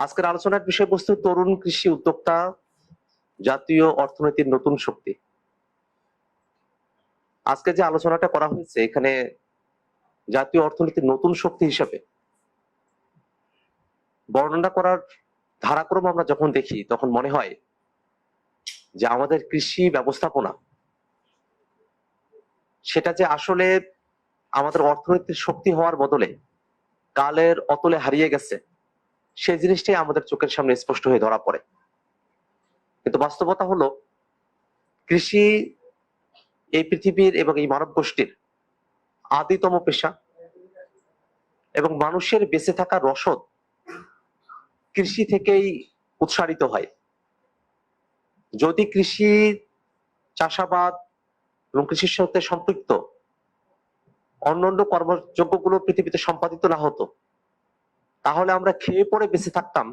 আজকের আলোচনার বিষয়বস্তু তরুণ কৃষি উদ্যোক্তা, জাতীয় অর্থনীতির নতুন শক্তি। আজকে যে আলোচনাটা করা হয়েছে, এখানে জাতীয় অর্থনীতির নতুন শক্তি হিসাবে বর্ণনা করার ধারাক্রম আমরা যখন দেখি, তখন মনে হয় যে আমাদের কৃষি ব্যবস্থাপনা, সেটা যে আসলে আমাদের অর্থনীতির শক্তি হওয়ার বদলে কালের অতলে হারিয়ে গেছে সেই জিনিসটাই আমাদের চোখের সামনে স্পষ্ট হয়ে ধরা পড়ে। কিন্তু বাস্তবতা হলো, কৃষি এই পৃথিবীর এবং এই মানব গোষ্ঠীর আদিতম পেশা এবং মানুষের বেঁচে থাকার রসদ কৃষি থেকেই উৎসারিত হয়। যদি কৃষি চাষাবাদ এবং কৃষির সাথে সম্পৃক্ত অন্যান্য কর্মযোগ্যগুলো পৃথিবীতে সম্পাদিত না হতো তাহলে আমরা খেয়ে পড়ে বেঁচে থাকতাম,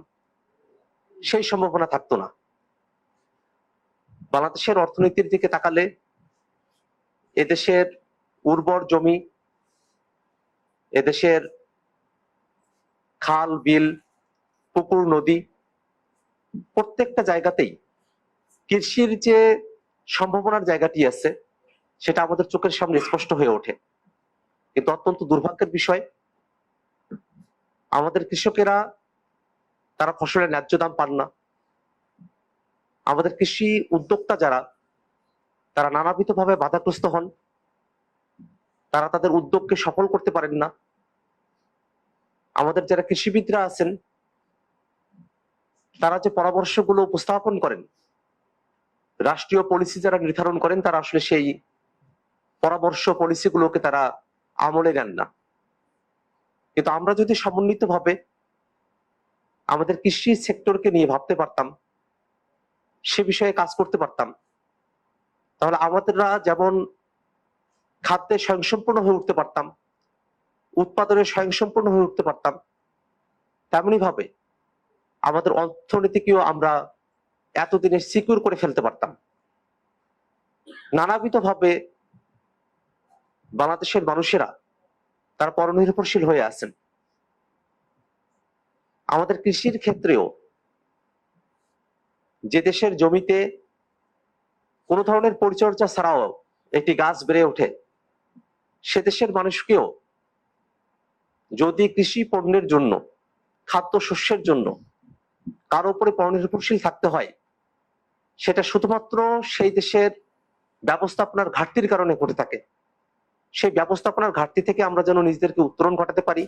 সেই সম্ভাবনা থাকতো না। বাংলাদেশের অর্থনীতির দিকে তাকালে এদেশের উর্বর জমি, এদেশের খাল, বিল, পুকুর, নদী প্রত্যেকটা জায়গাতেই কৃষির যে সম্ভাবনার জায়গাটি আছে, সেটা আমাদের চোখের সামনে স্পষ্ট হয়ে ওঠে। কিন্তু অত্যন্ত দুর্ভাগ্যের বিষয় আমাদের কৃষকেরা তারা ফসলের ন্যায্য দাম পান না। আমাদের কৃষি উদ্যোক্তা যারা, তারা নানাবিধ ভাবে বাধাগ্রস্ত হন। তারা তাদের উদ্যোগকে সফল করতে পারেন না। আমাদের যারা কৃষিবিদরা আছেন, তারা যে পরামর্শগুলো উপস্থাপন করেন, রাষ্ট্রীয় পলিসি যারা নির্ধারণ করেন, তারা আসলে সেই পরামর্শ পলিসিগুলোকে তারা আমলে নেন না। কিন্তু আমরা যদি সমন্বিতভাবে আমাদের কৃষি সেক্টরকে নিয়ে ভাবতে পারতাম, সে বিষয়ে কাজ করতে পারতাম, তাহলে আমাদেররা যেমন খাদ্যে স্বয়ংসম্পূর্ণ হয়ে উঠতে পারতাম, উৎপাদনে স্বয়ংসম্পূর্ণ হয়ে উঠতে পারতাম তেমনি ভাবে আমাদের অর্থনীতিকেও আমরা এতদিনে সিকিউর করে ফেলতে পারতাম। নানাবিধ ভাবে বাংলাদেশের মানুষেরা তারা পরনির্ভরশীল হয়ে আছেন। আমাদের কৃষির ক্ষেত্রেও যে দেশের জমিতে কোনো ধরনের পরিচর্যা ছাড়াও একটি গাছ বেড়ে ওঠে, সে দেশের মানুষকেও যদি কৃষি পণ্যের জন্য খাদ্য শস্যের জন্য কার উপরে পরনির্ভরশীল থাকতে হয়, সেটা শুধুমাত্র সেই দেশের ব্যবস্থাপনার ঘাটতির কারণে ঘটে থাকে। সেই ব্যবস্থাপনার ঘাটতি থেকে আমরা যেন নিজেদেরকে উত্তরণ ঘটাতে পারি।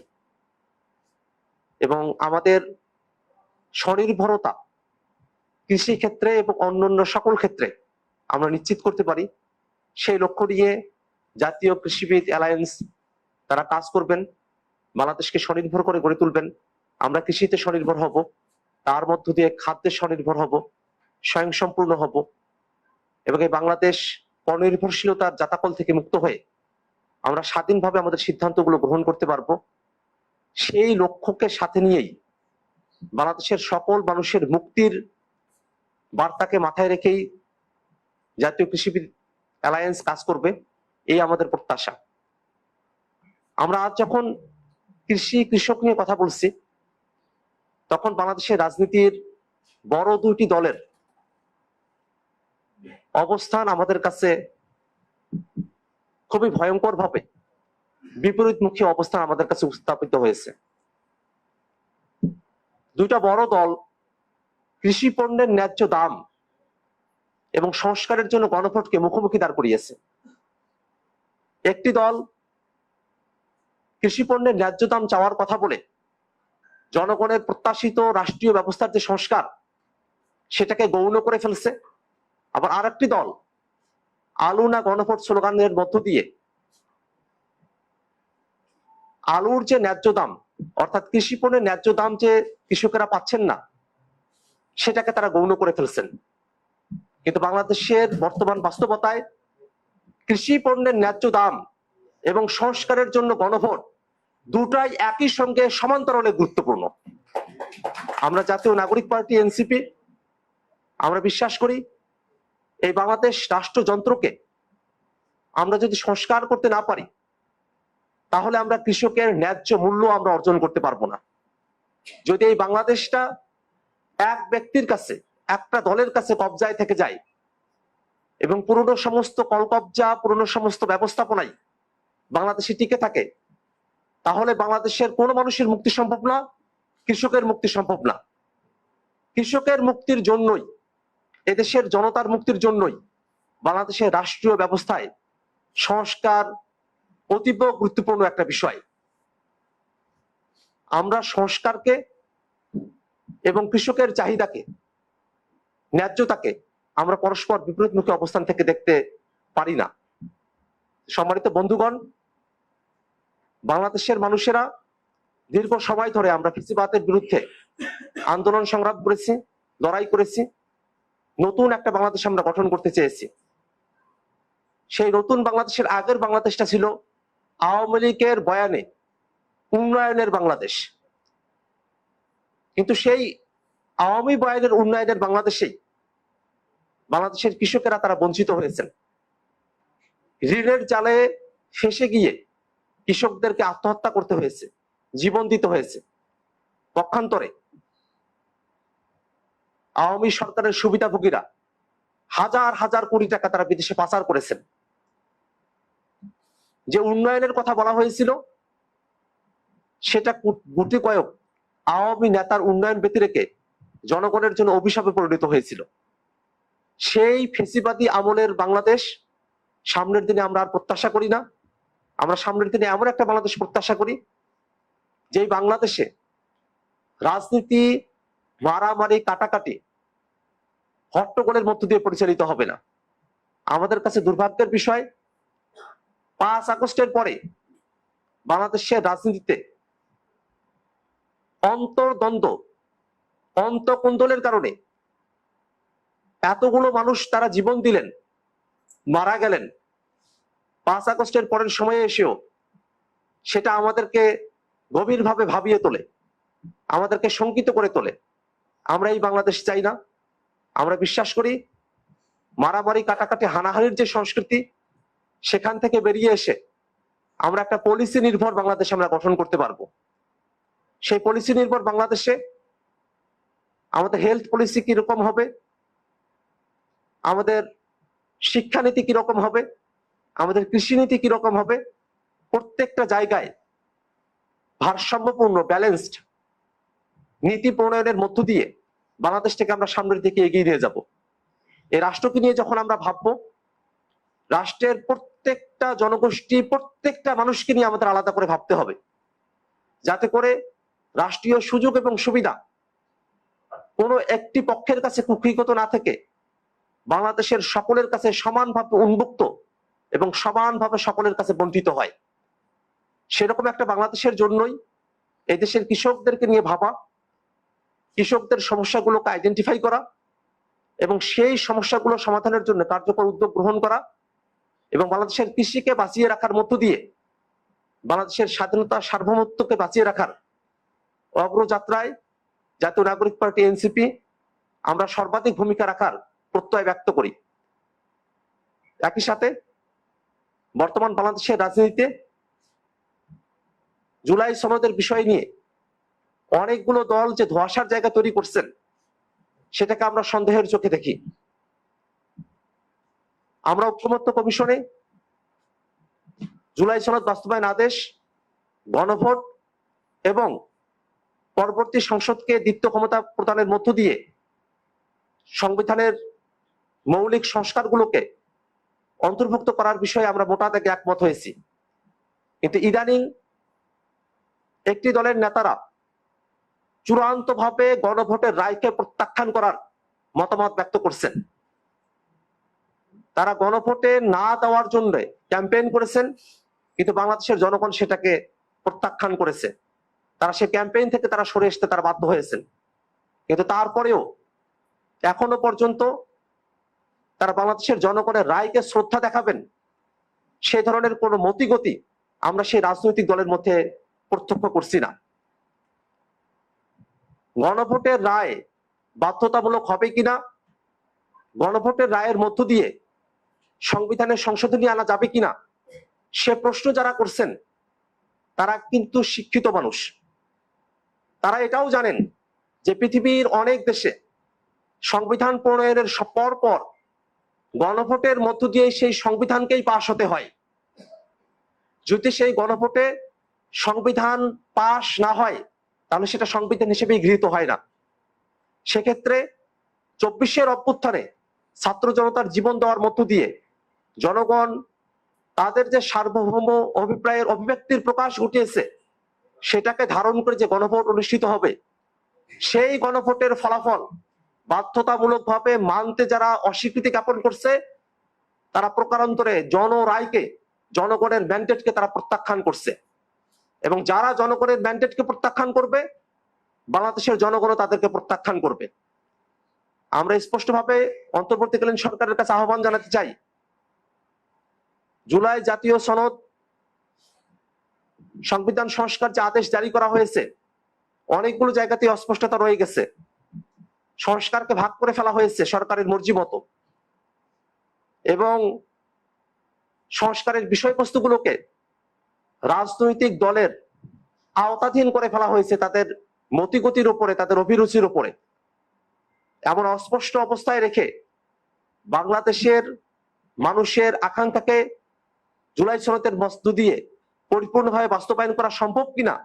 এবং আমাদের স্বনির্ভরতা কৃষি ক্ষেত্রে এবং অন্যান্য সকল ক্ষেত্রে আমরা নিশ্চিত করতে পারি। সেই লক্ষ্য নিয়ে জাতীয় কৃষিবিদ অ্যালায়েন্স তারা কাজ করবেন, বাংলাদেশকে স্বনির্ভর করে গড়ে তুলবেন। আমরা কৃষিতে স্বনির্ভর হব, তার মধ্য দিয়ে খাদ্যে স্বনির্ভর হব, স্বয়ংসম্পূর্ণ হব এবং এই বাংলাদেশ পরনির্ভরশীলতার জাতাকল থেকে মুক্ত হয়ে আমরা স্বাধীনভাবে আমাদের সিদ্ধান্তগুলো গ্রহণ করতে পারব। সেই লক্ষ্যকে সাথে নিয়েই বাংলাদেশের সকল মানুষের মুক্তির বার্তাকে মাথায় রেখেই জাতীয় কৃষিবিদ অ্যালায়েন্স কাজ করবে, এই আমাদের প্রত্যাশা। আমরা আজ যখন কৃষি কৃষক নিয়ে কথা বলছি, তখন বাংলাদেশের রাজনীতির বড় দুইটি দলের অবস্থান আমাদের কাছে খুবই ভয়ঙ্কর ভাবে বিপরীতমুখী অবস্থান আমাদের কাছে উত্থাপিত হয়েছে। দুইটা বড় দল কৃষি পণ্যের ন্যায্য দাম এবং সংস্কারের জন্য গণভোটকে মুখোমুখি দাঁড় করিয়েছে। একটি দল কৃষি পণ্যের ন্যায্য দাম চাওয়ার কথা বলে জনগণের প্রত্যাশিত রাষ্ট্রীয় ব্যবস্থার যে সংস্কার, সেটাকে গৌণ করে ফেলছে। আবার আর একটি দল আলু না গণভোট স্লোগানের মধ্য দিয়ে? আলুর যে ন্যায্য দাম, অর্থাৎ কৃষি পণ্যের ন্যায্য দাম যে কৃষকেরা পাচ্ছেন না, সেটাকে তারা গৌণ করে ফেলছেন। কিন্তু বাংলাদেশের বর্তমান বাস্তবতায় কৃষি পণ্যের ন্যায্য দাম এবং সংস্কারের জন্য গণভোট দুটাই একই সঙ্গে সমান্তরালে গুরুত্বপূর্ণ। আমরা জাতীয় নাগরিক পার্টি, এনসিপি, আমরা বিশ্বাস করি এই বাংলাদেশ রাষ্ট্রযন্ত্রকে আমরা যদি সংস্কার করতে না পারি, তাহলে আমরা কৃষকের ন্যায্য মূল্য আমরা অর্জন করতে পারব না। যদি এই বাংলাদেশটা এক ব্যক্তির কাছে, একটা দলের কাছে কবজায় থেকে যায় এবং পুরনো সমস্ত কলকবজা, পুরনো সমস্ত ব্যবস্থাপনায় বাংলাদেশে টিকে থাকে, তাহলে বাংলাদেশের কোনো মানুষের মুক্তি সম্ভব না, কৃষকের মুক্তি সম্ভব না। কৃষকের মুক্তির জন্যই এদেশের জনতার মুক্তির জন্যই বাংলাদেশের রাষ্ট্রীয় ব্যবস্থায় সংস্কার অতীব গুরুত্বপূর্ণ একটা বিষয়। আমরা সংস্কারকে এবং কৃষকের চাহিদাকে, ন্যায্যতাকে আমরা পরস্পর বিপরীতমুখী অবস্থান থেকে দেখতে পারি না। সম্মানিত বন্ধুগণ, বাংলাদেশের মানুষেরা দীর্ঘ সময় ধরে আমরা ফিসিবাদের বিরুদ্ধে আন্দোলন সংগ্রাম করেছি, লড়াই করেছি। নতুন একটা বাংলাদেশ আমরা গঠন করতে চেয়েছি। সেই নতুন বাংলাদেশের আগের বাংলাদেশটা ছিল আওয়ামী লীগের বয়ানে উন্নয়নের বাংলাদেশ। কিন্তু সেই আওয়ামী বয়ানের উন্নয়নের বাংলাদেশেই বাংলাদেশের কৃষকেরা তারা বঞ্চিত হয়েছেন। ঋণের জালে ফেসে গিয়ে কৃষকদেরকে আত্মহত্যা করতে হয়েছে, জীবন দিতে হয়েছে। পক্ষান্তরে আওয়ামী সরকারের সুবিধাভোগীরা হাজার হাজার কোটি টাকা তারা বিদেশে পাচার করেছেন। যে উন্নয়নের কথা বলা হয়েছিল, সেটা গুটি কয়েক আওয়ামী নেতার উন্নয়ন ব্যতি রেখে জনগণের জন্য অভিশাপে পরিণত হয়েছিল। সেই ফেসিবাদী আমলের বাংলাদেশ সামনের দিনে আমরা আর প্রত্যাশা করি না। আমরা সামনের দিনে এমন একটা বাংলাদেশ প্রত্যাশা করি, যেই বাংলাদেশে রাজনীতি মারামারি, কাটাকাটি হট্টগোলের মধ্য দিয়ে পরিচালিত হবে না। আমাদের কাছে দুর্ভাগ্যের বিষয়, পাঁচ আগস্টের পরে বাংলাদেশের রাজনীতিতে অন্তর্দ্বন্দ্ব, অন্তকুন্দলের কারণে এতগুলো মানুষ তারা জীবন দিলেন, মারা গেলেন। পাঁচ আগস্টের পরের সময়ে এসেও সেটা আমাদেরকে গভীরভাবে ভাবিয়ে তোলে, আমাদেরকে শঙ্কিত করে তোলে। আমরা এই বাংলাদেশ চাই না। আমরা বিশ্বাস করি মারামারি, কাটাকাটি, হানাহানির যে সংস্কৃতি, সেখান থেকে বেরিয়ে এসে আমরা একটা পলিসি নির্ভর বাংলাদেশ আমরা গঠন করতে পারব। সেই পলিসি নির্ভর বাংলাদেশে আমাদের হেলথ পলিসি কীরকম হবে? আমাদের শিক্ষানীতি কীরকম হবে? আমাদের কৃষিনীতি কীরকম হবে? প্রত্যেকটা জায়গায় ভারসাম্যপূর্ণ ব্যালেন্সড নীতি প্রণয়নের মধ্য দিয়ে বাংলাদেশটাকে আমরা সামনের দিকে এগিয়ে নিয়ে যাব। এই রাষ্ট্রকে নিয়ে যখন আমরা ভাববো, রাষ্ট্রের প্রত্যেকটা জনগোষ্ঠী, প্রত্যেকটা মানুষকে নিয়ে আমাদের আলাদা করে ভাবতে হবে। যাতে করে রাষ্ট্রীয় সুযোগ এবং সুবিধা কোনো একটি পক্ষের কাছে কুক্ষিগত না থেকে বাংলাদেশের সকলের কাছে সমানভাবে উন্মুক্ত এবং সমানভাবে সকলের কাছে বঞ্চিত হয়। সেরকম একটা বাংলাদেশের জন্যই এই দেশের কৃষকদেরকে নিয়ে ভাবা কৃষকদের সমস্যাগুলোকে আইডেন্টিফাই করা এবং সেই সমস্যাগুলো সমাধানের জন্য কার্যকর উদ্যোগ গ্রহণ করা এবং বাংলাদেশের কৃষিকে বাঁচিয়ে রাখার মধ্য দিয়ে বাংলাদেশের স্বাধীনতা সার্বভৌমত্বকে বাঁচিয়ে রাখার অগ্রযাত্রায় জাতীয় নাগরিক পার্টি এনসিপি আমরা সর্বাধিক ভূমিকা রাখার প্রত্যয় ব্যক্ত করি। একই সাথে বর্তমান বাংলাদেশের রাজনীতিতে জুলাই সনদের বিষয় নিয়ে অনেকগুলো দল যে ধোয়াশার জায়গা তৈরি করছেন, সেটাকে আমরা সন্দেহের চোখে দেখি। আমরা ঐক্যমত্য কমিশনে জুলাই সনদ বাস্তবায়ন আদেশ, গণভোট এবং পরবর্তী সংসদকে দীপ্ত ক্ষমতা প্রদানের মধ্য দিয়ে সংবিধানের মৌলিক সংস্কারগুলোকে অন্তর্ভুক্ত করার বিষয়ে আমরা মোটা থেকে একমত হয়েছি। কিন্তু ইদানিং একটি দলের নেতারা চূড়ান্ত ভাবে গণভোটের রায়কে প্রত্যাখ্যান করার মতামত ব্যক্ত করছেন। তারা গণভোটে না দেওয়ার জন্য ক্যাম্পেইন করেছেন, কিন্তু বাংলাদেশের জনগণ সেটাকে প্রত্যাখ্যান করেছে। তারা সে ক্যাম্পেইন থেকে তারা সরে আসতে তারা বাধ্য হয়েছেন। কিন্তু তারপরেও এখনও পর্যন্ত তারা বাংলাদেশের জনগণের রায়কে শ্রদ্ধা দেখাবেন সে ধরনের কোনো মতিগতি আমরা সেই রাজনৈতিক দলের মধ্যে প্রত্যক্ষ করছি না। গণভোটের রায় বাধ্যতামূলক হবে কিনা? গণভোটের রায়ের মধ্য দিয়ে সংবিধানের সংশোধনী আনা যাবে কিনা? সে প্রশ্ন যারা করছেন, তারা কিন্তু শিক্ষিত মানুষ। তারা এটাও জানেন যে পৃথিবীর অনেক দেশে সংবিধান প্রণয়নের পর পর গণভোটের মধ্য দিয়ে সেই সংবিধানকেই পাশ হতে হয়। যদি সেই গণভোটে সংবিধান পাশ না হয় তাহলে সেটা সংবিধান হিসেবে গৃহীত হয় না। সেক্ষেত্রে চব্বিশের অভ্যুত্থানে ছাত্র জনতার জীবন দেওয়ার মধ্য দিয়ে জনগণ তাদের যে সার্বভৌম অভিপ্রায়ের অভিব্যক্তির প্রকাশ ঘটিয়েছে, সেটাকে ধারণ করে যে গণভোট অনুষ্ঠিত হবে, সেই গণভোটের ফলাফল বাধ্যতামূলকভাবে মানতে যারা অস্বীকৃতি জ্ঞাপন করছে, তারা প্রকারান্তরে জনরায়কে, জনগণের ম্যান্ডেটকে তারা প্রত্যাখ্যান করছে। এবং যারা জনগণের ম্যান্ডেটকে প্রত্যাখ্যান করবে, বাংলাদেশের জনগণও তাদেরকে প্রত্যাখ্যান করবে। আমরা স্পষ্টভাবে অন্তর্বর্তীকালীন সরকারের কাছে আহ্বান জানাতে চাই। জুলাই জাতীয় সনদ সংবিধান সংস্কার যে আদেশ জারি করা হয়েছে, অনেকগুলো জায়গাতে অস্পষ্টতা রয়ে গেছে। সংস্কারকে ভাগ করে ফেলা হয়েছে সরকারের মর্জি মতো। এবং সংস্কারের বিষয়বস্তুগুলোকে রাজনৈতিক দলের আওতাধীন করে ফেলা হয়েছে তাদের মতিগতির উপরে, তাদের অভিরুচির উপরে। এমন অস্পষ্ট অবস্থায় রেখে বাংলাদেশের মানুষের আকাঙ্ক্ষাকে জুলাই সনতের বস্তু দিয়ে পরিপূর্ণভাবে বাস্তবায়ন করা সম্ভব কিনা,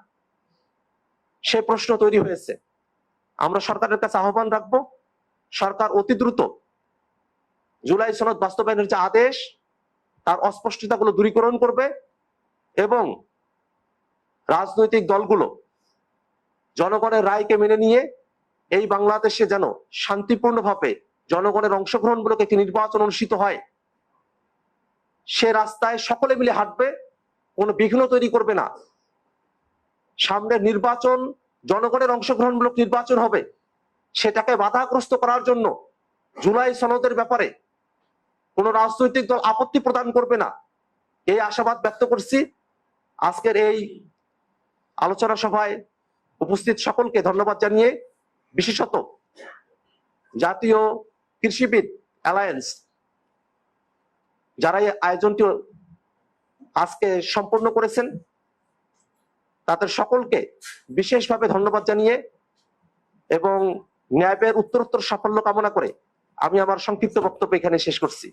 সে প্রশ্ন তৈরি হয়েছে। আমরা সরকারের কাছে আহ্বান রাখব, সরকার অতি দ্রুত জুলাই সনদ বাস্তবায়নের যে আদেশ, তার অস্পষ্টতাগুলো দূরীকরণ করবে। এবং রাজনৈতিক দলগুলো জনগণের রায়কে মেনে নিয়ে এই বাংলাদেশে যেন শান্তিপূর্ণভাবে জনগণের অংশগ্রহণমূলক একটি নির্বাচন অনুষ্ঠিত হয়, সে রাস্তায় সকলে মিলে হাঁটবে, কোনো বিঘ্ন তৈরি করবে না। সামনের নির্বাচন, জনগণের অংশগ্রহণমূলক নির্বাচন হবে, সেটাকে বাধাগ্রস্ত করার জন্য জুলাই সনদের ব্যাপারে কোন রাজনৈতিক দল আপত্তি প্রদান করবে না। এই আশাবাদ ব্যক্ত করছি। আজকের এই আলোচনা সভায় উপস্থিত সকলকে ধন্যবাদ জানিয়ে বিশেষত জাতীয় কৃষিবিদ অ্যালায়েন্স, যারা এই আয়োজনটি আজকে সম্পন্ন করেছেন, তাদের সকলকে বিশেষভাবে ধন্যবাদ জানিয়ে এবং ন্যায়ের উত্তরোত্তর সাফল্য কামনা করে আমি আমার সংক্ষিপ্ত বক্তব্য এখানে শেষ করছি।